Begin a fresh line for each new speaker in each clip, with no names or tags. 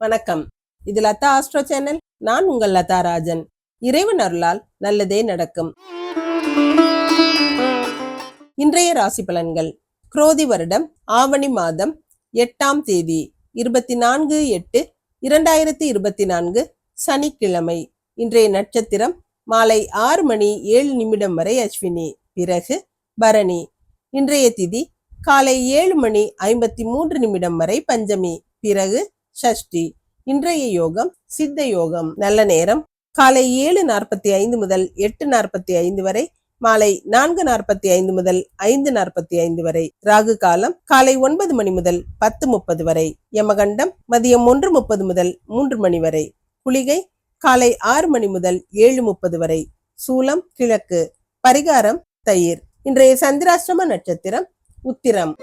வணக்கம். இது Latha astro channel நான் உங்கள் லதா ராஜன். இறைவன் அருளால் நல்லதே நடக்கும். இன்றைய ராசி பலன்கள். குரோதி வருடம் ஆவணி மாதம் எட்டாம் தேதி இருபத்தி நான்கு எட்டு இரண்டாயிரத்தி இருபத்தி நான்கு சனிக்கிழமை. இன்றைய நட்சத்திரம் மாலை ஆறு மணி ஏழு நிமிடம் வரை அஸ்வினி. பிறகு பரணி. இன்றைய திதி காலை ஏழு மணி ஐம்பத்தி மூன்று நிமிடம் வரை பஞ்சமி. பிறகு சஷ்டி இன்றைய யோகம் சித்த யோகம். நல்ல நேரம். காலை ஏழு நாற்பத்தி ஐந்து முதல் எட்டு நாற்பத்தி ஐந்து வரை மாலை நான்கு நாற்பத்தி ஐந்து முதல் ஐந்து நாற்பத்தி ஐந்து வரை. ராகு காலம் காலை ஒன்பது மணி முதல் பத்து முப்பது வரை. யமகண்டம் மதியம் ஒன்று முப்பது முதல் மூன்று மணி வரை. குளிகை காலை ஆறு மணி முதல் ஏழு முப்பது வரை. சூலம் கிழக்கு. பரிகாரம் தயிர். இன்றைய சந்திராஷ்டம நட்சத்திரம் உத்திரம்.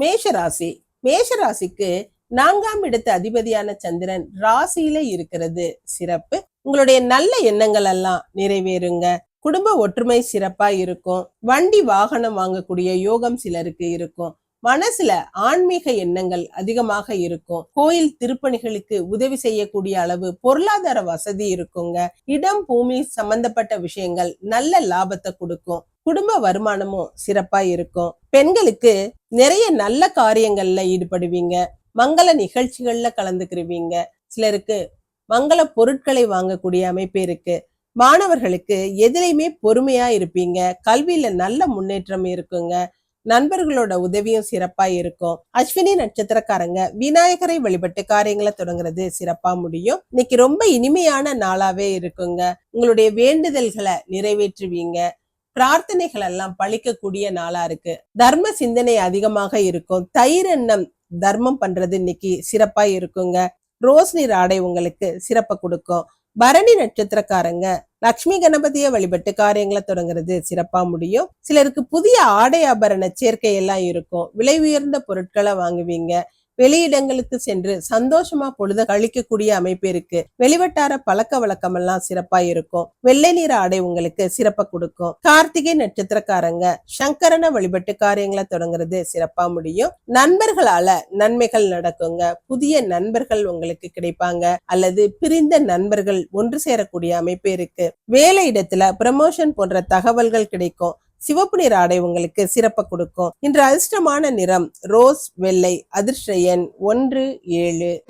மேஷராசி. மேஷராசிக்கு நான்காம் இடத்து அதிபதியான சந்திரன் ராசியில இருக்கிறது. சிறப்பு. உங்களுடைய நல்ல எண்ணங்கள் எல்லாம் நிறைவேறுங்க. குடும்ப ஒற்றுமை சிறப்பா இருக்கும். வண்டி வாகனம் வாங்கக்கூடிய யோகம் சிலருக்கு இருக்கும். மனசுல ஆன்மீக எண்ணங்கள் அதிகமாக இருக்கும். கோயில் திருப்பணிகளுக்கு உதவி செய்யக்கூடிய அளவு பொருளாதார வசதி இருக்குங்க. இடம் பூமி சம்பந்தப்பட்ட விஷயங்கள் நல்ல லாபத்தை கொடுக்கும். குடும்ப வருமானமும் சிறப்பா இருக்கும். பெண்களுக்கு நிறைய நல்ல காரியங்கள்ல ஈடுபடுவீங்க. மங்கள நிகழ்ச்சிகள்ல கலந்துக்கிருவீங்க. சிலருக்கு மங்கள பொருட்களை வாங்கக்கூடிய அமைப்பு இருக்கு. மாணவர்களுக்கு எதிலையுமே பொறுமையா இருப்பீங்க. கல்வியில நல்ல முன்னேற்றம் இருக்குங்க. நண்பர்களோட உதவியும் சிறப்பா இருக்கும். அஸ்வினி நட்சத்திரக்காரங்க விநாயகரை வழிபட்டு காரியங்களை தொடங்குறது சிறப்பா முடியும். இன்னைக்கு ரொம்ப இனிமையான நாளாவே இருக்குங்க. உங்களுடைய வேண்டுதல்களை நிறைவேற்றுவீங்க. பிரார்த்தனைகள் எல்லாம் பழிக்கக்கூடிய நாளா இருக்கு. தர்ம சிந்தனை அதிகமாக இருக்கும். தயிர் எண்ணம் தர்மம் பண்றது இன்னைக்கு சிறப்பா இருக்குங்க. ரோஸ் நீர் ஆடை உங்களுக்கு சிறப்பை கொடுக்கும். பரணி நட்சத்திரக்காரங்க லக்ஷ்மி கணபதியை வழிபட்டு காரியங்களை தொடங்குறது சிறப்பா முடியும். சிலருக்கு புதிய ஆடை ஆபரண சேர்க்கை எல்லாம் இருக்கும். விலை உயர்ந்த பொருட்களை வாங்குவீங்க. வெளியிடங்களுக்கு சென்று சந்தோஷமா பொழுத கழிக்கக்கூடிய அமைப்பு இருக்கு. வெளிவட்டார பழக்க வழக்கம் எல்லாம் சிறப்பா இருக்கும். வெள்ளை நிற ஆடை உங்களுக்கு சிறப்பா கொடுக்கும். கார்த்திகை நட்சத்திரக்காரங்க சங்கரனை வழிபட்டு காரியங்களை தொடங்குறது சிறப்பா முடியும். நண்பர்களால நன்மைகள் நடக்குங்க. புதிய நண்பர்கள் உங்களுக்கு கிடைப்பாங்க. அல்லது பிரிந்த நண்பர்கள் ஒன்று சேரக்கூடிய அமைப்பு இருக்கு. வேலை இடத்துல ப்ரமோஷன் போன்ற தகவல்கள் கிடைக்கும். சிவப்பு நிற ஆடை உங்களுக்கு சிறப்ப கொடுக்கும். இன்று அதிர்ஷ்டமான நிறம் ரோஸ் வெள்ளை அதிர்ஷ்ட எண் ஒன்று ஏழு.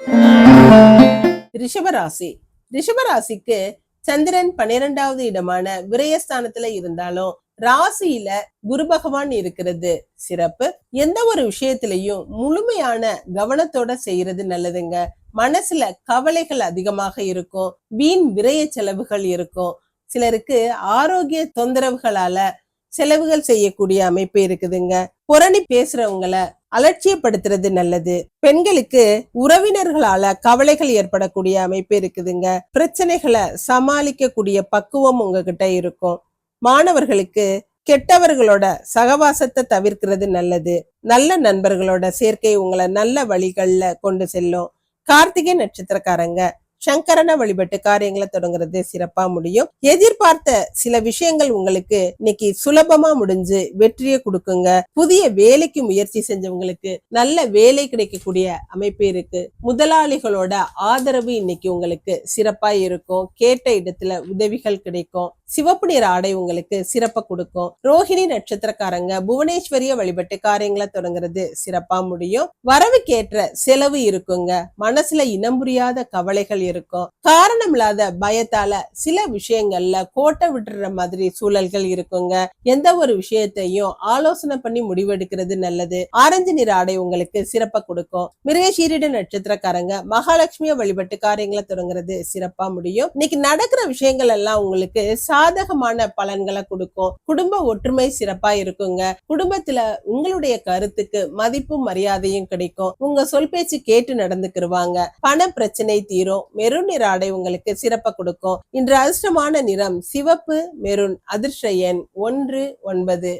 ரிஷபராசி. ரிஷபராசிக்கு சந்திரன் பன்னிரெண்டாவது இடமான விரயஸ்தானத்துல இருந்தாலும் ராசியில குரு பகவான் இருக்கிறது. சிறப்பு. எந்த ஒரு விஷயத்திலையும் முழுமையான கவனத்தோட செய்யறது நல்லதுங்க. மனசுல கவலைகள் அதிகமாக இருக்கும். வீண் விரய செலவுகள் இருக்கும். சிலருக்கு ஆரோக்கிய தொந்தரவுகளால செலவுகள் செய்யக்கூடிய அமைப்பு இருக்குதுங்க. புரணி பேசுறவங்களை அலட்சியப்படுத்துறது நல்லது. பெண்களுக்கு உறவினர்களால கவலைகள் ஏற்படக்கூடிய அமைப்பு இருக்குதுங்க. பிரச்சனைகளை சமாளிக்கக்கூடிய பக்குவம் உங்ககிட்ட இருக்கும். மாணவர்களுக்கு கெட்டவர்களோட சகவாசத்தை தவிர்க்கிறது நல்லது. நல்ல நண்பர்களோட சேர்க்கை உங்களை நல்ல வழிகளில் கொண்டு செல்லும். கார்த்திகை நட்சத்திரக்காரங்க. சங்கரனை வழிபட்டு காரியங்களை தொடங்குறது சிறப்பா முடியும். எதிர்பார்த்த சில விஷயங்கள் உங்களுக்கு இன்னைக்கு சுலபமா முடிஞ்சு வெற்றியை கொடுக்குங்க. புதிய வேலைக்கு முயற்சி செஞ்சவங்களுக்கு நல்ல வேலை கிடைக்கக்கூடிய அமைப்பு இருக்கு. முதலாளிகளோட ஆதரவு இன்னைக்கு உங்களுக்கு சிறப்பா இருக்கும். கேட்ட இடத்துல உதவிகள் கிடைக்கும். சிவப்பு நிற ஆடை உங்களுக்கு சிறப்பா கொடுக்கும். ரோஹிணி நட்சத்திரக்காரங்க புவனேஸ்வரிய வழிபட்டு காரியங்களை தொடங்குறது சிறப்பா முடியும். வரவுக்கேற்ற செலவு இருக்குங்க. மனசுல இனம் புரியாத கவலைகள் இருக்கும். காரணம் இல்லாத பயத்தால சில விஷயங்கள்ல கோட்டை விட்டுற மாதிரி சூழல்கள் இருக்குங்க. எந்த ஒரு விஷயத்தையும் ஆலோசனை பண்ணி முடிவெடுக்கிறது நல்லது. ஆரஞ்சு நிற ஆடை உங்களுக்கு சிறப்பா கொடுக்கும். மிருகசீரிட நட்சத்திரக்காரங்க மகாலட்சுமிய வழிபட்டு காரியங்களை தொடங்குறது சிறப்பா முடியும். இன்னைக்கு நடக்கிற விஷயங்கள் எல்லாம் உங்களுக்கு சாதகமான பலன்களை கொடுக்கும். குடும்ப ஒற்றுமை சிறப்பா இருக்குங்க. குடும்பத்துல உங்களுடைய கருத்துக்கு மதிப்பும் மரியாதையும் கிடைக்கும். உங்க சொல் பேச்சு கேட்டு நடந்துக்கிருவாங்க. பண பிரச்சனை தீரும். மெருன் நிற ஆடை உங்களுக்கு சிறப்ப கொடுக்கும். இன்று அதிர்ஷ்டமான நிறம் சிவப்பு மெருன் அதிர்ஷ்ட எண் ஒன்று ஒன்பது.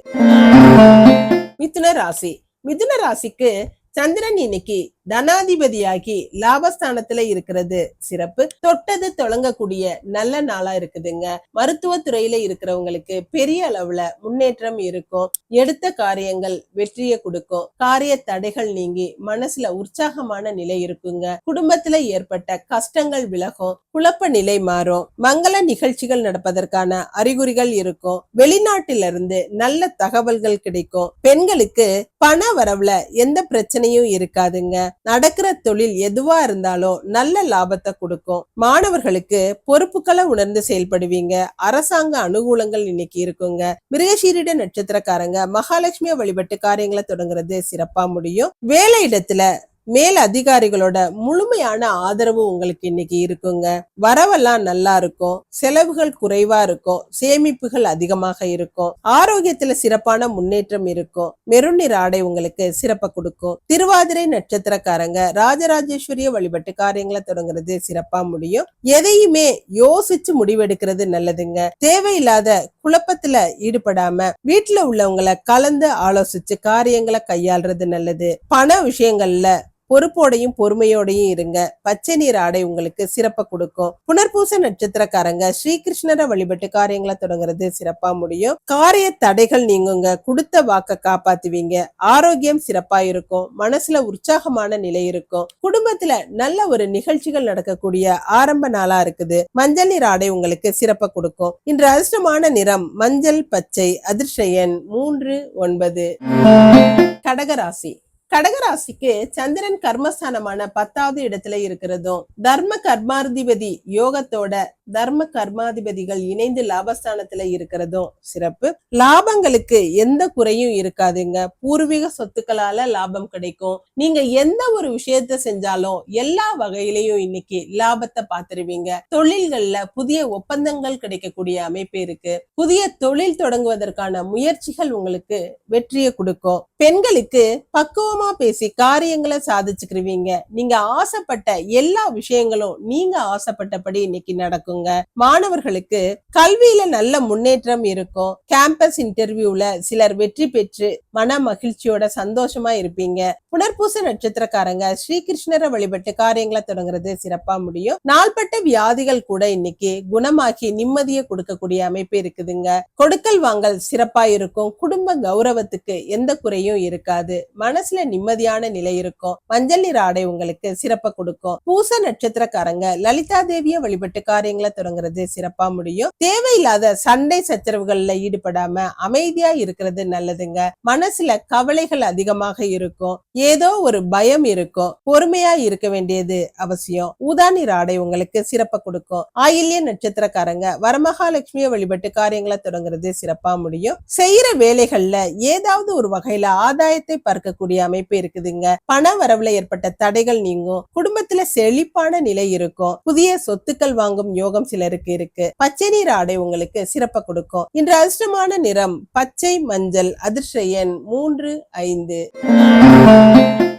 மிதுன ராசி. மிதுன ராசிக்கு சந்திரன் இன்னைக்கு தனாதிபதியாகி லாபஸ்தானத்துல இருக்கிறது. சிறப்பு. தொட்டது தொடங்கக்கூடிய நல்ல நாளா இருக்குதுங்க. மருத்துவ துறையில இருக்கிறவங்களுக்கு பெரிய அளவுல முன்னேற்றம் இருக்கும். எடுத்த காரியங்கள் வெற்றியை கொடுக்கும். காரிய தடைகள் நீங்கி மனசுல உற்சாகமான நிலை இருக்குங்க. குடும்பத்துல ஏற்பட்ட கஷ்டங்கள் விலகும். குழப்ப நிலை மாறும். மங்கள நிகழ்ச்சிகள் நடப்பதற்கான அறிகுறிகள் இருக்கும். வெளிநாட்டிலிருந்து நல்ல தகவல்கள் கிடைக்கும். பெண்களுக்கு பண வரவுல எந்த பிரச்சனையும் இருக்காதுங்க. நடக்கிற தொழில் எதுவா இருந்தாலும் நல்ல லாபத்தை கொடுக்கும். மாணவர்களுக்கு பொறுப்புகளை உணர்ந்து செயல்படுவீங்க. அரசாங்க அனுகூலங்கள் இன்னைக்கு இருக்குங்க. மிருகசீரிட நட்சத்திரக்காரங்க மகாலட்சுமியை வழிபட்டு காரியங்களை தொடங்குறது சிறப்பா முடியும். வேலை இடத்துல மேல் அதிகாரிகளோட முழுமையான ஆதரவு உங்களுக்கு இன்னைக்கு இருக்குங்க. வரவெல்லாம் நல்லா இருக்கும். செலவுகள் குறைவா இருக்கும். சேமிப்புகள் அதிகமாக இருக்கும். ஆரோக்கியத்துல சிறப்பான முன்னேற்றம் இருக்கும். மெருநீர் ஆடை உங்களுக்கு சிறப்பை கொடுக்கும். திருவாதிரை நட்சத்திரக்காரங்க ராஜராஜேஸ்வரிய வழிபட்டு காரியங்களை தொடங்குறது சிறப்பா முடியும். எதையுமே யோசிச்சு முடிவெடுக்கிறது நல்லதுங்க. தேவையில்லாத குழப்பத்துல ஈடுபடாம வீட்டுல உள்ளவங்களை கலந்து ஆலோசிச்சு காரியங்களை கையாள்றது நல்லது. பண விஷயங்கள்ல பொறுப்போடையும் பொறுமையோடையும் இருங்க. பச்சை நீர் ஆடை உங்களுக்கு சிறப்பை கொடுக்கும். புனர்பூச நட்சத்திரக்காரங்க ஸ்ரீகிருஷ்ணரை வழிபட்டு காரியங்களை தொடங்குறது சிறப்பா முடியும். காரிய தடைகள் நீங்குங்க. கொடுத்த வாக்க காப்பாத்துவீங்க. ஆரோக்கியம் சிறப்பா இருக்கும். மனசுல உற்சாகமான நிலை இருக்கும். குடும்பத்துல நல்ல ஒரு நிகழ்ச்சிகள் நடக்கக்கூடிய ஆரம்ப நாளா இருக்குது. மஞ்சள் நீர் ஆடை உங்களுக்கு சிறப்பை கொடுக்கும். இன்று அதிர்ஷ்டமான நிறம் மஞ்சள் பச்சை அதிர்ஷயன் மூன்று ஒன்பது. கடகராசி. கடகராசிக்கு சந்திரன் கர்மஸ்தானமான பத்தாவது இடத்துல இருக்கிறதும் தர்ம கர்மாதிபதி யோகத்தோட தர்ம கர்மாதிபதிகள் இணைந்து லாபஸ்தானத்துல இருக்கிறதும் சிறப்பு. லாபங்களுக்கு எந்த குறையும் இருக்காதுங்க. பூர்வீக சொத்துக்களால லாபம் கிடைக்கும். நீங்க எந்த ஒரு விஷயத்த செஞ்சாலும் எல்லா வகையிலையும் இன்னைக்கு லாபத்தை பார்த்துருவீங்க. தொழில்கள்ல புதிய ஒப்பந்தங்கள் கிடைக்கக்கூடிய அமைப்பு இருக்கு. புதிய தொழில் தொடங்குவதற்கான முயற்சிகள் உங்களுக்கு வெற்றியை கொடுக்கும். பெண்களுக்கு பக்குவம் பேசி காரியங்களை சாதிச்சுக்கிருவீங்க. நீங்க ஆசைப்பட்ட எல்லா விஷயங்களும் நீங்க ஆசைப்பட்டபடி இன்னைக்கு நடக்குங்க. மாணவர்களுக்கு கல்வியில நல்ல முன்னேற்றம் இருக்கும். கேம்பஸ் இன்டர்வியூல சிலர் வெற்றி பெற்று மன மகிழ்ச்சியோட சந்தோஷமா இருப்பீங்க. புனர்பூச நட்சத்திரக்காரங்க ஸ்ரீகிருஷ்ணரை வழிபட்டு காரியங்களை தொடங்குறது சிறப்பா முடியும். நாள்பட்ட வியாதிகள் கூட இன்னைக்கு குணமாக்கி நிம்மதியை கொடுக்கக்கூடிய அமைப்பு இருக்குதுங்க. கொடுக்கல் வாங்கல் சிறப்பா இருக்கும். குடும்ப கௌரவத்துக்கு எந்த குறையும் இருக்காது. மனசுல நிம்மதியான நிலை இருக்கும். மஞ்சள் நிற ஆடை உங்களுக்கு சிறப்பை கொடுக்கும். பூச நட்சத்திரக்காரங்க லலிதா தேவிய வழிபட்டு காரியங்களை தொடங்குறது சிறப்பா முடியும். தேவையில்லாத சண்டை சச்சரவுகள்ல ஈடுபடாம அமைதியா இருக்கிறது நல்லதுங்க. மனசுல கவலைகள் அதிகமாக இருக்கும். ஏதோ ஒரு பயம் இருக்கும். பொறுமையா இருக்க வேண்டியது அவசியம். ஊதா ஆடை உங்களுக்கு சிறப்பை கொடுக்கும். ஆயில்ய நட்சத்திரக்காரங்க வரமகாலட்சுமியை வழிபட்டு காரியங்களை தொடங்குறது சிறப்பா முடியும். செய்யற வேலைகள்ல ஏதாவது ஒரு வகையில ஆதாயத்தை பார்க்கக்கூடிய அமைப்பு இருக்குதுங்க. பண வரவுல ஏற்பட்ட தடைகள் நீங்கும். குடும்பத்துல செழிப்பான நிலை இருக்கும். புதிய சொத்துக்கள் வாங்கும் யோகம் சிலருக்கு இருக்கு. பச்சை நீர் ஆடை உங்களுக்கு சிறப்ப கொடுக்கும். இன்று அதிர்ஷ்டமான நிறம் பச்சை மஞ்சள் அதிர்ஷ்ட எண் மூன்று ஐந்து.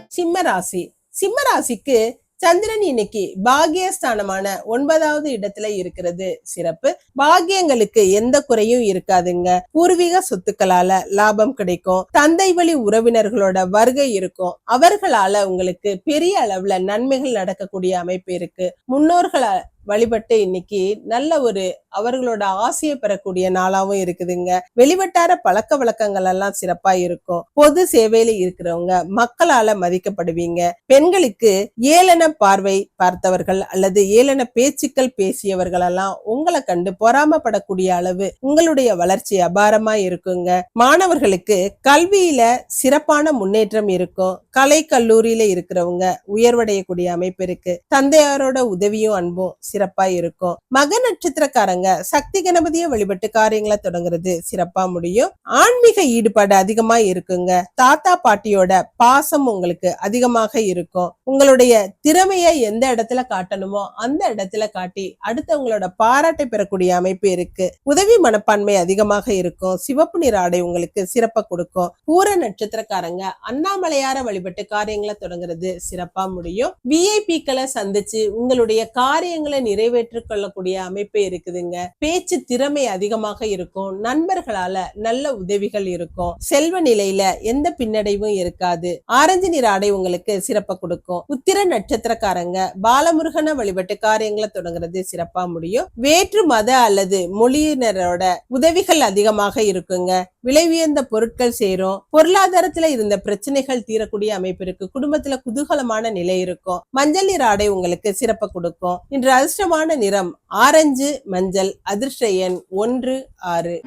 சிம்ம ராசி. சிம்ம ராசிக்கு சந்திரன் இன்னைக்கு பாகியஸ்தானமான ஒன்பதாவது இடத்துல இருக்கிறது. சிறப்பு. பாகியங்களுக்கு எந்த குறையும் இருக்காதுங்க. பூர்வீக சொத்துக்களால லாபம் கிடைக்கும். தந்தை வழி உறவினர்களோட வருகை இருக்கும். அவர்களால உங்களுக்கு பெரிய அளவுல நன்மைகள் நடக்கக்கூடிய அமைப்பு இருக்கு. முன்னோர்களை வழிபட்டு இன்னைக்கு நல்ல ஒரு அவர்களோட ஆசையை பெறக்கூடிய நாளாவும் இருக்குதுங்க. வெளிவட்டார பழக்க வழக்கங்கள் எல்லாம் சிறப்பா இருக்கும். பொது சேவையில இருக்கிறவங்க மக்களால மதிக்கப்படுவீங்க. பெண்களுக்கு ஏளன பார்வை பார்த்தவர்கள் அல்லது ஏளன பேச்சுக்கள் பேசியவர்கள் எல்லாம் உங்களை கண்டு பொறாமப்படக்கூடிய அளவு உங்களுடைய வளர்ச்சி அபாரமா இருக்குங்க. மாணவர்களுக்கு கல்வியில சிறப்பான முன்னேற்றம் இருக்கும். கலை கல்லூரியில இருக்கிறவங்க உயர்வடையக்கூடிய அமைப்பு இருக்கு. தந்தையாரோட உதவியும் அன்பும் சிறப்பா இருக்கும். மக நட்சத்திரக்காரங்க சக்தி கணபதியை வழிபட்டு காரியங்களை தொடங்குறது சிறப்பா முடியும். ஆன்மீக ஈடுபாடு அதிகமா இருக்குங்க. தாத்தா பாட்டியோட பாசம் உங்களுக்கு அதிகமாக இருக்கும். உங்களுடைய திறமைய எந்த இடத்துல காட்டணுமோ அந்த இடத்துல காட்டி அடுத்தவங்களோட பாராட்டை பெறக்கூடிய அமைப்பு இருக்கு. உதவி மனப்பான்மை அதிகமாக இருக்கும். சிவப்பு நிற ஆடை உங்களுக்கு சிறப்பா கொடுக்கும். பூர நட்சத்திரக்காரங்க அண்ணாமலையார வழிபட்டு காரியங்களை தொடங்குறது சிறப்பா முடியும். விஐபிக்களை சந்திச்சு உங்களுடைய காரியங்களை நிறைவேற்றிக் கொள்ளக்கூடிய அமைப்பு இருக்குதுங்க. பேச்சு திறமை அதிகமாக இருக்கும். நண்பர்களால நல்ல உதவிகள் இருக்கும். செல்வ நிலையில எந்த பின்னடைவும் இருக்காது. ஆரஞ்சு நிற ஆடை உங்களுக்கு சிறப்பை கொடுக்கும். உத்திர நட்சத்திரக்காரங்க பாலமுருகன வழிபட்டு காரியங்களை தொடங்குறது சிறப்பா முடியும். வேற்று மத அல்லது மொழியினரோட உதவிகள் அதிகமாக இருக்குங்க. விலை உயர்ந்த பொருட்கள் சேரும். பொருளாதாரத்துல இருந்த பிரச்சனைகள் தீரக்கூடிய அமைப்பு இருக்கு. குடும்பத்துல குதூகலமான நிலை இருக்கும். மஞ்சள் நிற ஆடை உங்களுக்கு சிறப்ப கொடுக்கும். இன்று அதிர்ஷ்டமான நிறம் ஆரஞ்சு மஞ்சள் அதிர்ஷ்ட எண் ஒன்று ஆறு.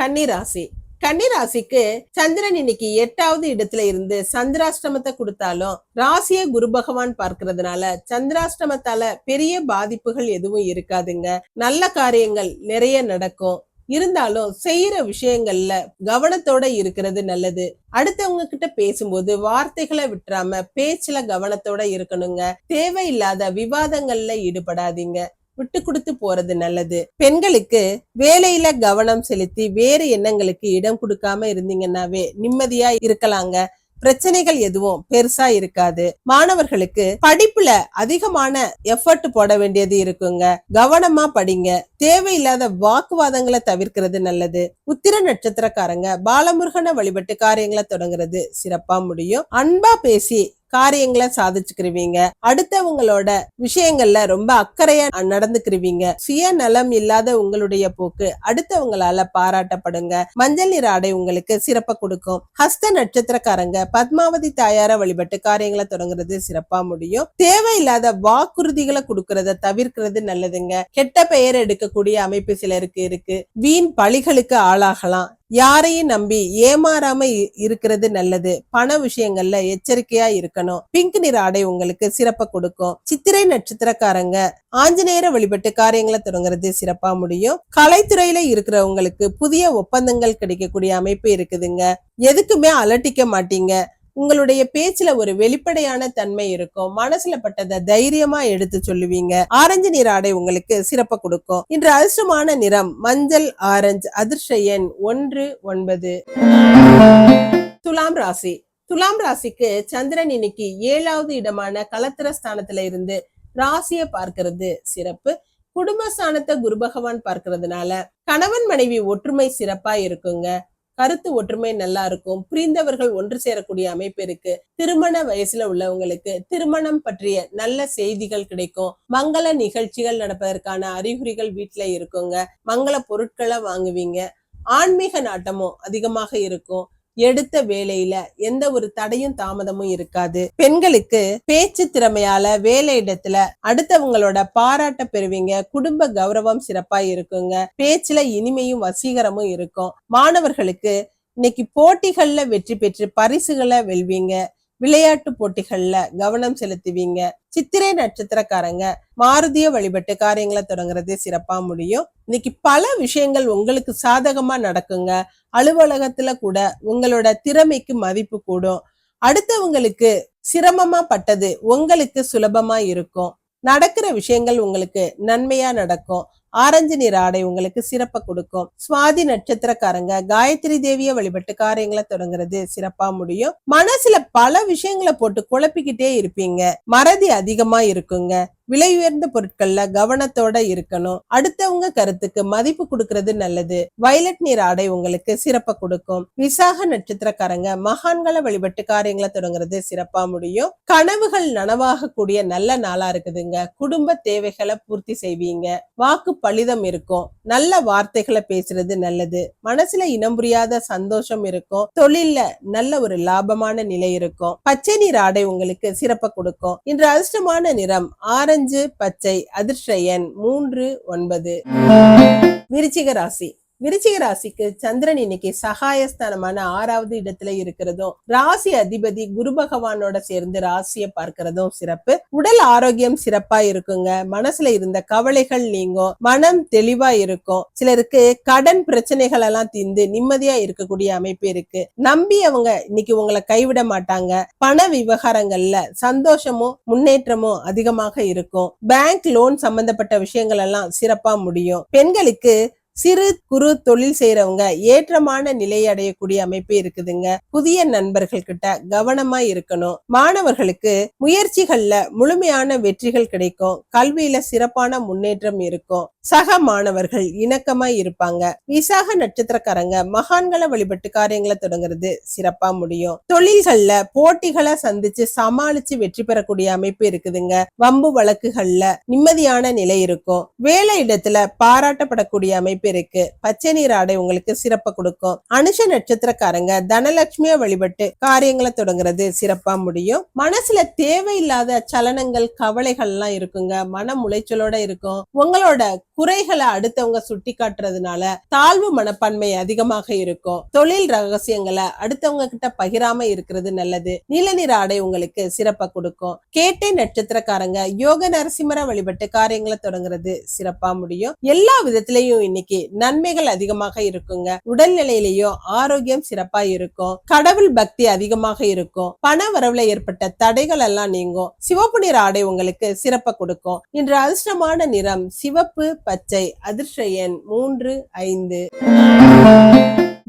கன்னிராசி. கன்னிராசிக்கு சந்திரன் இன்னைக்கு எட்டாவது இடத்துல இருந்து சந்திராஷ்டமத்தை கொடுத்தாலும் ராசிய குரு பகவான் பார்க்கறதுனால சந்திராஷ்டமத்தால பெரிய பாதிப்புகள் எதுவும் இருக்காதுங்க. நல்ல காரியங்கள் நிறைய நடக்கும். இருந்தாலும் செய்யற விஷயங்கள்ல கவனத்தோட இருக்கிறது நல்லது. அடுத்தவங்க கிட்ட பேசும்போது வார்த்தைகளை விட்டுறாம பேச்சுல கவனத்தோட இருக்கணுங்க. தேவையில்லாத விவாதங்கள்ல ஈடுபடாதீங்க. விட்டு கொடுத்து போறது நல்லது. பெண்களுக்கு வேலையில கவனம் செலுத்தி வேறு எண்ணங்களுக்கு இடம் கொடுக்காம இருந்தீங்கன்னாவே நிம்மதியா இருக்கலாங்க. பிரச்சனைகள் எதுவும் பெருசா இருக்காது. மாணவர்களுக்கு படிப்புல அதிகமான எஃபர்ட் போட வேண்டியது இருக்குங்க. கவனமா படிங்க. தேவையில்லாத வாக்குவாதங்களை தவிர்க்கிறது நல்லது. உத்திர நட்சத்திரக்காரங்க பாலமுருகனை வழிபட்டு காரியங்களை தொடங்குறது சிறப்பா முடியும். அன்பா பேசி காரியங்களை சாதிச்சுக்கிருவீங்க. அடுத்தவங்களோட விஷயங்கள்ல ரொம்ப அக்கறையா நடந்துக்கிருவீங்க. சுயநலம் இல்லாத உங்களுடைய போக்கு அடுத்தவங்களால பாராட்டப்படுங்க. மஞ்சள் நிற ஆடை உங்களுக்கு சிறப்ப கொடுக்கும். ஹஸ்த நட்சத்திரக்காரங்க பத்மாவதி தாயார வழிபட்டு காரியங்களை தொடங்குறது சிறப்பா முடியும். தேவையில்லாத வாக்குறுதிகளை கொடுக்கறத தவிர்க்கிறது நல்லதுங்க. கெட்ட பெயர் எடுக்கக்கூடிய அமைப்பு சிலருக்கு இருக்கு. வீண் பழிகளுக்கு ஆளாகலாம். யாரையும் நம்பி ஏமாறாம இருக்கிறது நல்லது. பண விஷயங்கள்ல எச்சரிக்கையா இருக்கணும். பிங்க் நிற ஆடை உங்களுக்கு சிறப்ப கொடுக்கும். சித்திரை நட்சத்திரக்காரங்க ஆஞ்சநேயரை வழிபட்டு காரியங்களை தொடங்குறது சிறப்பா முடியும். கலைத்துறையில இருக்கிறவங்களுக்கு புதிய ஒப்பந்தங்கள் கிடைக்கக்கூடிய அமைப்பு இருக்குதுங்க. எதுக்குமே அலட்டிக்க மாட்டீங்க. உங்களுடைய பேச்சுல ஒரு வெளிப்படையான தன்மை இருக்கும். மனசுல பட்டதை தைரியமா எடுத்து சொல்லுவீங்க. ஆரஞ்சு நிற ஆடை உங்களுக்கு சிறப்ப கொடுக்கும். இன்று அதிர்ஷ்டமான நிறம் மஞ்சள் ஆரஞ்சு அதிர்ஷ்ட எண் ஒன்று ஒன்பது. துலாம் ராசி. துலாம் ராசிக்கு சந்திரன் இன்னைக்கு ஏழாவது இடமான கலத்திர ஸ்தானத்துல இருந்து ராசியை பார்க்கிறது சிறப்பு. குடும்பஸ்தானத்தை குரு பகவான் பார்க்கறதுனால கணவன் மனைவி ஒற்றுமை சிறப்பா இருக்குங்க. கருத்து ஒற்றுமை நல்லா இருக்கும். புரிந்தவர்கள் ஒன்று சேரக்கூடிய அமைப்பு இருக்கு. திருமண வயசுல உள்ளவங்களுக்கு திருமணம் பற்றிய நல்ல செய்திகள் கிடைக்கும். மங்கள நிகழ்ச்சிகள் நடப்பதற்கான அறிகுறிகள் வீட்டுல இருக்குங்க. மங்கள பொருட்களை வாங்குவீங்க. ஆன்மீக நாட்டமும் அதிகமாக இருக்கும். எடுத்த வேலையில எந்த ஒரு தடையும் தாமதமும் இருக்காது. பெண்களுக்கு பேச்சு திறமையால வேலை இடத்துல அடுத்தவங்களோட பாராட்ட பெறுவீங்க. குடும்ப கௌரவம் சிறப்பா இருக்குங்க. பேச்சுல இனிமையும் வசீகரமும் இருக்கும். மாணவர்களுக்கு இன்னைக்கு போட்டிகள்ல வெற்றி பெற்று பரிசுகளை வெல்வீங்க. விளையாட்டு போட்டிகள்ல கவனம் செலுத்துவீங்க. சித்திரை நட்சத்திரக்காரங்க மாருதிய வழிபட்டு காரியங்களை தொடங்குறதே சிறப்பா முடியும். இன்னைக்கு பல விஷயங்கள் உங்களுக்கு சாதகமா நடக்குங்க. அலுவலகத்துல கூட உங்களோட திறமைக்கு மதிப்பு கூடும். அடுத்தவங்களுக்கு சிரமமா பட்டது உங்களுக்கு சுலபமா இருக்கும். நடக்கிற விஷயங்கள் உங்களுக்கு நன்மையா நடக்கும். ஆரஞ்சு நிற ஆடை உங்களுக்கு சிறப்பை கொடுக்கும். சுவாதி நட்சத்திரக்காரங்க காயத்ரி தேவிய வழிபட்டு காரியங்களை தொடங்குறது சிறப்பா முடியும். மனசுல பல விஷயங்களை போட்டு குழப்பிக்கிட்டே இருப்பீங்க. மறதி அதிகமா இருக்குங்க. விலை உயர்ந்த பொருட்கள்ல கவனத்தோட இருக்கணும். அடுத்தவங்க கருத்துக்கு மதிப்பு கொடுக்கறது நல்லது. வயலட் நீர் ஆடை உங்களுக்கு சிறப்பை கொடுக்கும். விசாக நட்சத்திரக்காரங்க மகான்களை வழிபட்டு காரியங்களை தொடங்குறது சிறப்பா முடியும். கனவுகள் நனவாக கூடிய நல்ல நாளா இருக்குதுங்க. குடும்ப தேவைகளை பூர்த்தி செய்வீங்க. வாக்கு பலிதம் இருக்கும். நல்ல வார்த்தைகளை பேசுறது நல்லது. மனசுல இனம் புரியாத சந்தோஷம் இருக்கும். தொழில்ல நல்ல ஒரு லாபமான நிலை இருக்கும். பச்சை நீர் ஆடை உங்களுக்கு சிறப்பை கொடுக்கும். இன்று அதிர்ஷ்டமான நிறம் ஆரஞ்சு பச்சை அதிர்ஷயன் மூன்று ஒன்பது. விருச்சிக ராசி. விருச்சிக ராசிக்கு சந்திரன் இன்னைக்கு சகாயஸ்தானமான ஆறாவது இடத்துல இருக்கிறதும் ராசி அதிபதி குரு பகவானோட சேர்ந்து ராசியை பார்க்கிறதும் சிறப்பு. உடல் ஆரோக்கியம் சிறப்பா இருக்குங்க. மனசுல இருந்த கவலைகள் நீங்கும். மனம் தெளிவா இருக்கும். சிலருக்கு கடன் பிரச்சனைகள் எல்லாம் தீர்ந்து நிம்மதியா இருக்கக்கூடிய அமைப்பு இருக்கு. நம்பி அவங்க இன்னைக்கு உங்களை கைவிட மாட்டாங்க. பண விவகாரங்கள்ல சந்தோஷமும் முன்னேற்றமும் அதிகமாக இருக்கும். பேங்க் லோன் சம்பந்தப்பட்ட விஷயங்கள் எல்லாம் சிறப்பா முடியும். பெண்களுக்கு சிறு குறு தொழில் செய்யறவங்க ஏற்றமான நிலை அடையக்கூடிய அமைப்பு இருக்குதுங்க. புதிய நண்பர்கள் கிட்ட கவனமா இருக்கணும். மாணவர்களுக்கு முயற்சிகள்ல முழுமையான வெற்றிகள் கிடைக்கும். கல்வியில சிறப்பான முன்னேற்றம் இருக்கும். சக மாணவர்கள் இணக்கமா இருப்பாங்க. விசாக நட்சத்திரக்காரங்க மகான்களை வழிபட்டு காரியங்களை தொடங்குறது சிறப்பா முடியும். தொழில்கள்ல போட்டிகளை சந்திச்சு சமாளிச்சு வெற்றி பெறக்கூடிய அமைப்பு இருக்குதுங்க. வம்பு வழக்குகள்ல நிம்மதியான நிலை இருக்கும். வேலை இடத்துல பாராட்டப்படக்கூடிய அமைப்பு இருக்கு. பச்சை நீர் ஆடை உங்களுக்கு சிறப்பை கொடுக்கும். அனுஷ நட்சத்திரக்காரங்க தனலட்சுமிய வழிபட்டு காரியங்களை தொடங்குறது சிறப்பா முடியும். மனசுல தேவையில்லாத சலனங்கள் கவலைகள் எல்லாம் இருக்குங்க. மன உளைச்சலோட இருக்கும். உங்களோட குறைகளை அடுத்தவங்க சுட்டி காட்டுறதுனால தாழ்வு மனப்பான்மை அதிகமாக இருக்கும். தொழில் ரகசியங்களை அடுத்தவங்க கிட்ட பகிராம இருக்கிறது நல்லது. நீல நிற ஆடை உங்களுக்கு சிறப்பை கொடுக்கும். கேட்டை நட்சத்திரக்காரங்க யோக நரசிம்மர வழிபட்டு காரியங்களை தொடங்குறது சிறப்பா முடியும். எல்லா விதத்திலையும் இன்னைக்கு நன்மைகள் அதிகமாக இருக்குங்க. உடல்நிலையிலையும் ஆரோக்கியம் சிறப்பா இருக்கும். கடவுள் பக்தி அதிகமாக இருக்கும். பண வரவுல ஏற்பட்ட தடைகள் எல்லாம் நீங்கும். சிவப்பு நிற ஆடை உங்களுக்கு சிறப்பை கொடுக்கும். இன்று அதிர்ஷ்டமான நிறம் சிவப்பு பச்சை அதிர்ஷயன் எண் மூன்று ஐந்து.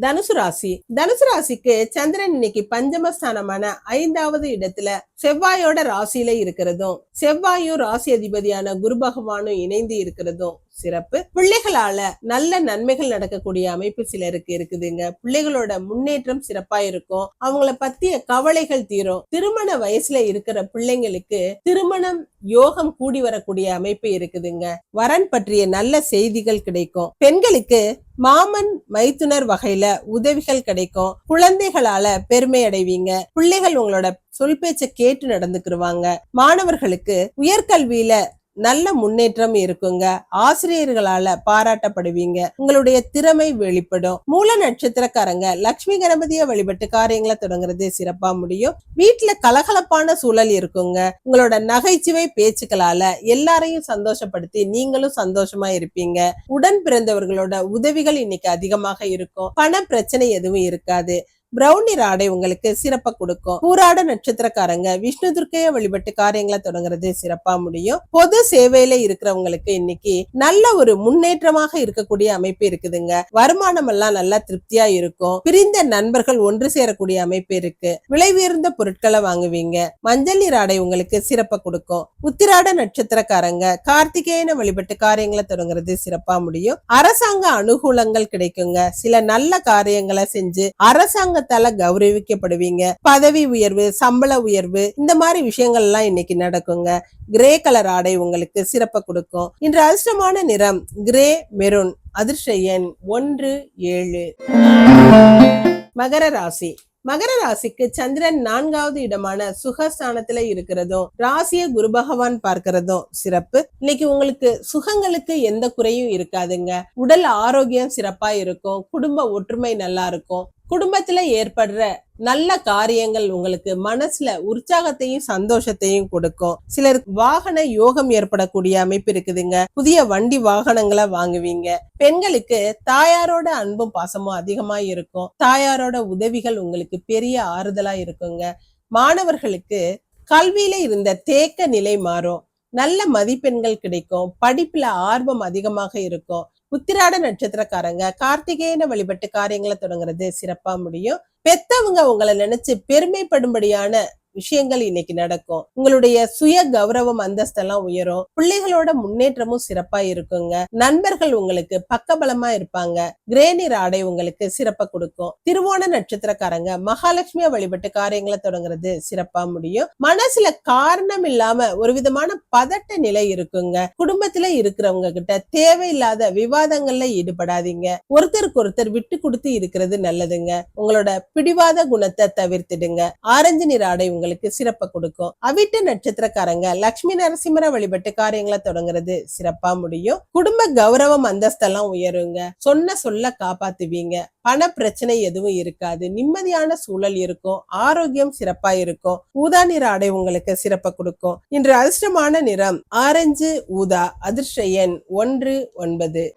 தனுசு ராசி. தனுசு ராசிக்கு சந்திரன் இன்னைக்கு பஞ்சமஸ்தானமான ஐந்தாவது இடத்துல செவ்வாயோட ராசியில இருக்கிறதும் செவ்வாயும் ராசி அதிபதியான குரு பகவானும் இணைந்து இருக்கிறதும் சிறப்பு. பிள்ளைகளால நல்ல நன்மைகள் நடக்கக்கூடிய அமைப்பு சிலருக்கு இருக்குதுங்க. பிள்ளைகளோட முன்னேற்றம் சிறப்பா இருக்கும். அவங்கள பத்திய கவலைகள் தீரும். திருமண வயசுல இருக்கிற பிள்ளைங்களுக்கு திருமணம் யோகம் கூடி வரக்கூடிய அமைப்பு இருக்குதுங்க. வரன் பற்றிய நல்ல செய்திகள் கிடைக்கும். பெண்களுக்கு மாமன் மைத்துனர் வகையில உதவிகள் கிடைக்கும். குழந்தைகளால பெருமை அடைவீங்க. பிள்ளைகள் உங்களோட சொல் பேச்சை கேட்டு நடந்துக்கிருவாங்க. மாணவர்களுக்கு உயர்கல்வியில நல்ல முன்னேற்றம் இருக்குங்க. ஆசிரியர்களால பாராட்டப்படுவீங்க. உங்களுடைய திறமை வெளிப்படும். மூல நட்சத்திரக்காரங்க லட்சுமி கணபதியை வழிபட்டு காரியங்களை தொடங்குறது சிறப்பா முடியும். வீட்டுல கலகலப்பான சூழல் இருக்குங்க. உங்களோட நகைச்சுவை பேச்சுக்களால எல்லாரையும் சந்தோஷப்படுத்தி நீங்களும் சந்தோஷமா இருப்பீங்க. உடன் பிறந்தவர்களோட உதவிகள் இன்னைக்கு அதிகமாக இருக்கும். பண பிரச்சனை எதுவும் இருக்காது. பிரவுனி ஆடை உங்களுக்கு சிறப்பா கொடுக்கும். பூராட நட்சத்திரக்காரங்க விஷ்ணு துர்க்கைய வழிபட்டு காரியங்களை தொடங்குறது சிறப்பா முடியும். பொது சேவையில இருக்கிறவங்களுக்கு இன்னைக்கு நல்ல ஒரு முன்னேற்றமாக இருக்கக்கூடிய அமைப்பு இருக்குதுங்க. வருமானம் எல்லாம் நல்லா திருப்தியா இருக்கும். பிரிந்த நண்பர்கள் ஒன்று சேரக்கூடிய அமைப்பு இருக்கு. விலை உயர்ந்த பொருட்களை வாங்குவீங்க. மஞ்சள் நீர் ஆடை உங்களுக்கு சிறப்பா கொடுக்கும். உத்திராட நட்சத்திரக்காரங்க கார்த்திகேயன வழிபட்டு காரியங்களை தொடங்குறது சிறப்பா முடியும். அரசாங்க அனுகூலங்கள் கிடைக்குங்க. சில நல்ல காரியங்களை செஞ்சு அரசாங்க அரசாங்கத்தால கௌரவிக்கப்படுவீங்க. பதவி உயர்வு சம்பள உயர்வு இந்த மாதிரி விஷயங்கள் எல்லாம் இன்னைக்கு நடக்குங்க. கிரே கலர் ஆடை உங்களுக்கு சிறப்பை கொடுக்கும். இன்று அதிர்ஷ்டமான நிறம் கிரே மெரூன் அதிர்ஷ்ட எண் ஒன்று ஏழு. மகர ராசி. மகர ராசிக்கு சந்திரன் நான்காவது இடமான சுகஸ்தானத்துல இருக்கிறதும் ராசிய குரு பகவான் பார்க்கிறதும் சிறப்பு. இன்னைக்கு உங்களுக்கு சுகங்களுக்கு எந்த குறையும் இருக்காதுங்க. உடல் ஆரோக்கியம் சிறப்பா இருக்கும். குடும்ப ஒற்றுமை நல்லா இருக்கும். குடும்பத்துல ஏற்படுற நல்ல காரியங்கள் உங்களுக்கு மனசுல உற்சாகத்தையும் சந்தோஷத்தையும் கொடுக்கும். சிலர் வாகன யோகம் ஏற்படக்கூடிய அமைப்பு இருக்குதுங்க. புதிய வண்டி வாகனங்களை வாங்குவீங்க. பெண்களுக்கு தாயாரோட அன்பும் பாசமும் அதிகமா இருக்கும். தாயாரோட உதவிகள் உங்களுக்கு பெரிய ஆறுதலா இருக்குங்க. மாணவர்களுக்கு கல்வியில இருந்த தேக்க நிலை மாறும். நல்ல மதிப்பெண்கள் கிடைக்கும். படிப்புல ஆர்வம் அதிகமாக இருக்கும். உத்திராட நட்சத்திரக்காரங்க கார்த்திகேயன வழிபட்டு காரியங்களை தொடங்குறது சிறப்பா முடியும். பெத்தவங்க உங்களை நினைச்சு பெருமைப்படும்படியான விஷயங்கள் இன்னைக்கு நடக்கும். உங்களுடைய சுய கௌரவம் அந்தஸ்தெல்லாம் உயரும். பிள்ளைகளோட முன்னேற்றமும் சிறப்பா இருக்குங்க. நண்பர்கள் உங்களுக்கு பக்கபலமா இருப்பாங்க. கிரேனிர் ஆடை உங்களுக்கு சிறப்பா கொடுக்கும். திருவோண நட்சத்திரக்காரங்க மகாலட்சுமிய வழிபட்டு காரியங்களை தொடங்குறது சிறப்பா முடியும். மனசுல காரணம் இல்லாம ஒரு விதமான பதட்ட நிலை இருக்குங்க. குடும்பத்துல இருக்கிறவங்க கிட்ட தேவையில்லாத விவாதங்கள்ல ஈடுபடாதீங்க. ஒருத்தருக்கு ஒருத்தர் விட்டு கொடுத்து இருக்கிறது நல்லதுங்க. உங்களோட பிடிவாத குணத்தை தவிர்த்திடுங்க. ஆரஞ்சு நிற ஆடை உங்களுக்கு சிறப்பை கொடுக்கும். அவிட்ட நட்சத்திரக்காரங்க லட்சுமி நரசிம்மர வழிபட்டு காரியங்களை தொடங்குறது சிறப்பா முடியும். குடும்ப கௌரவம் அந்தஸ்தெல்லாம் உயருங்க. சொன்ன சொல்ல காப்பாத்துவீங்க. பண பிரச்சனை எதுவும் இருக்காது. நிம்மதியான சூழல் இருக்கும். ஆரோக்கியம் சிறப்பா இருக்கும். ஊதா நிற ஆடை உங்களுக்கு சிறப்பை கொடுக்கும். இன்று அதிர்ஷ்டமான நிறம் ஆரஞ்சு ஊதா அதிர்ஷ்ட எண் ஒன்று ஒன்பது.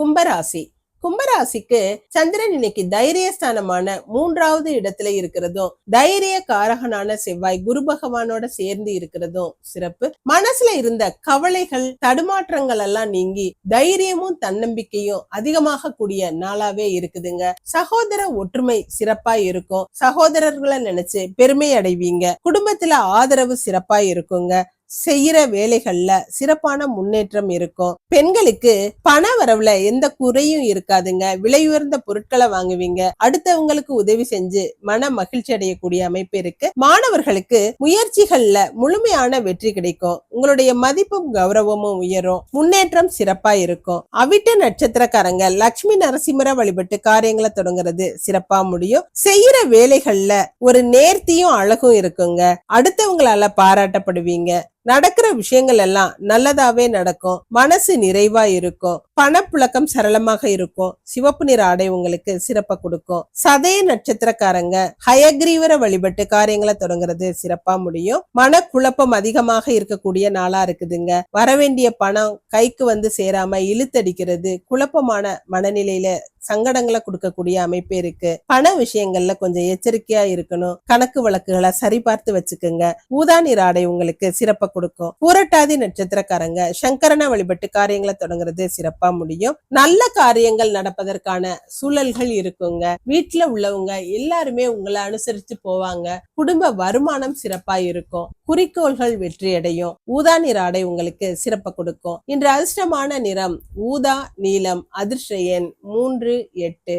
கும்பராசி. கும்பராசிக்கு சந்திரன் இன்னைக்கு தைரியஸ்தானமான மூன்றாவது இடத்துல இருக்கிறதும் தைரிய காரகனான செவ்வாய் குரு பகவானோட சேர்ந்து இருக்கிறதும் சிறப்பு. மனசுல இருந்த கவலைகள் தடுமாற்றங்கள் எல்லாம் நீங்கி தைரியமும் தன்னம்பிக்கையும் அதிகமாக கூடிய நாளாவே இருக்குதுங்க. சகோதர ஒற்றுமை சிறப்பா இருக்கும். சகோதரர்களை நினைச்சு பெருமை அடைவீங்க. குடும்பத்துல ஆதரவு சிறப்பா இருக்குங்க. செய்யற வேலைகள்ல சிறப்பான முன்னேற்றம் இருக்கும். பெண்களுக்கு பண வரவுல எந்த குறையும் இருக்காதுங்க. விலை உயர்ந்த பொருட்களை வாங்குவீங்க. அடுத்தவங்களுக்கு உதவி செஞ்சு மன மகிழ்ச்சி அடையக்கூடிய அமைப்பு இருக்கு. மாணவர்களுக்கு முயற்சிகள்ல முழுமையான வெற்றி கிடைக்கும். உங்களுடைய மதிப்பும் கௌரவமும் உயரும். முன்னேற்றம் சிறப்பா இருக்கும். அவிட்ட நட்சத்திரக்காரங்க லட்சுமி நரசிம்மர வழிபட்டு காரியங்களை தொடங்குறது சிறப்பா முடியும். செய்யற வேலைகள்ல ஒரு நேர்த்தியும் அழகும் இருக்குங்க. அடுத்தவங்களால பாராட்டப்படுவீங்க. நடக்கிற விஷயங்கள் எல்லாம் நல்லதாவே நடக்கும். மனசு நிறைவா இருக்கும். பணப்புழக்கம் சரளமாக இருக்கும். சிவப்பு நிற ஆடை உங்களுக்கு சிறப்பா கொடுக்கும். சதய நட்சத்திரக்காரங்க ஹயக்ரீவரை வழிபட்டு காரியங்களை தொடங்குறது சிறப்பா முடியும். மனக்குழப்பம் அதிகமாக இருக்கக்கூடிய நாளா இருக்குதுங்க. வரவேண்டிய பணம் கைக்கு வந்து சேராம இழுத்தடிக்கிறது குழப்பமான மனநிலையில சங்கடங்களை கொடுக்கக்கூடிய அமைப்பு இருக்கு. பண விஷயங்கள்ல கொஞ்சம் எச்சரிக்கையா இருக்கணும். கணக்கு வழக்குகளை சரிபார்த்து வச்சுக்கோங்க. ஊதா நிற ஆடை உங்களுக்கு சிறப்பா கொடுக்கும். புரட்டாதி நட்சத்திரக்காரங்க சங்கரனை வழிபட்டு காரியங்களை தொடங்குறது சிறப்பா முடியும். நல்ல காரியங்கள் நடப்பதற்கான சூழல்கள் இருக்குங்க. வீட்டுல உள்ளவங்க எல்லாருமே உங்களை அனுசரிச்சு போவாங்க. குடும்ப வருமானம் சிறப்பா இருக்கும். குறிக்கோள்கள் வெற்றி அடையும். ஊதா நிற ஆடை உங்களுக்கு சிறப்ப கொடுக்கும். இன்று அதிர்ஷ்டமான நிறம் ஊதா நீலம் அதிர்ஷ்ட எண் மூன்று எட்டு.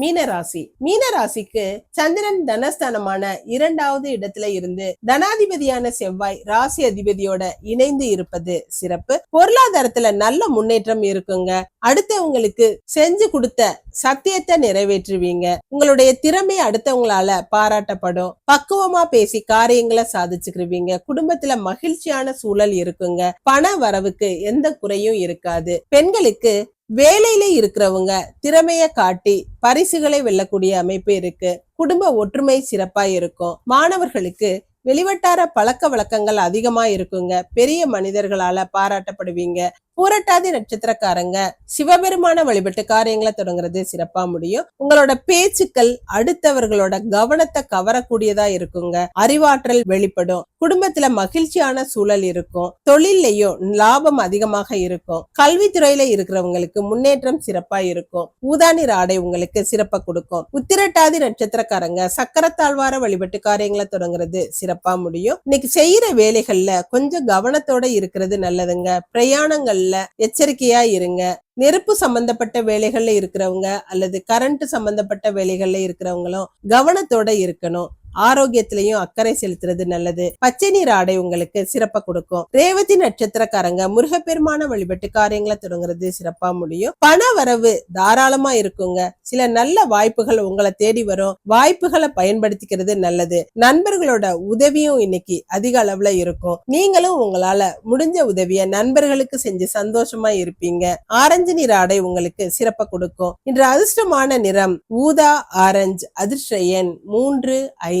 மீனராசி. மீனராசிக்கு சந்திரன் தனஸ்தானமான இரண்டாவது இடத்துல இருந்து தனாதிபதியான செவ்வாய் ராசி அதிபதியோட இணைந்து இருப்பது சிறப்பு. பொருளாதாரத்துல நல்ல முன்னேற்றம் இருக்குங்க. அடுத்தவங்களுக்கு செஞ்சு கொடுத்த சத்தியத்தை நிறைவேற்றுவீங்க. உங்களுடைய திறமை அடுத்தவங்களால பாராட்டப்படும். பக்குவமா பேசி காரியங்களை சாதிச்சுக்கிருவீங்க. குடும்பத்துல மகிழ்ச்சியான சூழல் இருக்குங்க. பண வரவுக்கு எந்த குறையும் இருக்காது. பெண்களுக்கு வேலையில இருக்கிறவங்க திறமைய காட்டி பரிசுகளை வெல்லக்கூடிய அமைப்பு இருக்கு. குடும்ப ஒற்றுமை சிறப்பா இருக்கும். மாணவர்களுக்கு வெளிவட்டார பழக்க வழக்கங்கள் அதிகமா இருக்குங்க. பெரிய மனிதர்களால பாராட்டப்படுவீங்க. பூரட்டாதி நட்சத்திரக்காரங்க சிவபெருமான வழிபட்டு காரியங்களை தொடங்குறது சிறப்பா முடியும். உங்களோட பேச்சுக்கள் அடுத்தவர்களோட கவனத்தை கவரக்கூடியதா இருக்குங்க. அறிவாற்றல் வெளிப்படும். குடும்பத்துல மகிழ்ச்சியான சூழல் இருக்கும். தொழிலையும் லாபம் அதிகமாக இருக்கும். கல்வித்துறையில இருக்கிறவங்களுக்கு முன்னேற்றம் சிறப்பா இருக்கும். ஊதானிர் ஆடை உங்களுக்கு சிறப்பா கொடுக்கும். உத்திரட்டாதி நட்சத்திரக்காரங்க சக்கரத்தாழ்வார வழிபட்டு காரியங்களை தொடங்குறது சிறப்பா முடியும். இன்னைக்கு செய்யற வேலைகள்ல கொஞ்சம் கவனத்தோட இருக்கிறது நல்லதுங்க. பிரயாணங்கள் பிரயாணங்கள்ல எச்சரிக்கையா இருங்க. நெருப்பு சம்பந்தப்பட்ட வேலைகள்ல இருக்கிறவங்க அல்லது கரண்ட் சம்பந்தப்பட்ட வேலைகள்ல இருக்கிறவங்களும் கவனத்தோட இருக்கணும். ஆரோக்கியத்திலையும் அக்கறை செலுத்துறது நல்லது. பச்சை நீர் ஆடை உங்களுக்கு சிறப்பா கொடுக்கும். ரேவதி நட்சத்திரக்காரங்க முருகப்பெருமான வழிபட்டு காரியங்களை தொடங்குறது சிறப்பா முடியும். பண வரவு தாராளமா இருக்குங்க. சில நல்ல வாய்ப்புகள் உங்களை தேடி வரும். வாய்ப்புகளை பயன்படுத்திக்கிறது நல்லது. நண்பர்களோட உதவியும் இன்னைக்கு அதிக அளவுல இருக்கும். நீங்களும் உங்களால முடிஞ்ச உதவிய நண்பர்களுக்கு செஞ்சு சந்தோஷமா இருப்பீங்க. ஆரஞ்சு நிற ஆடை உங்களுக்கு சிறப்பா கொடுக்கும். இன்று அதிர்ஷ்டமான நிறம் ஊதா ஆரஞ்சு அதிர்ஷ்ட எண் மூன்று ஐந்து.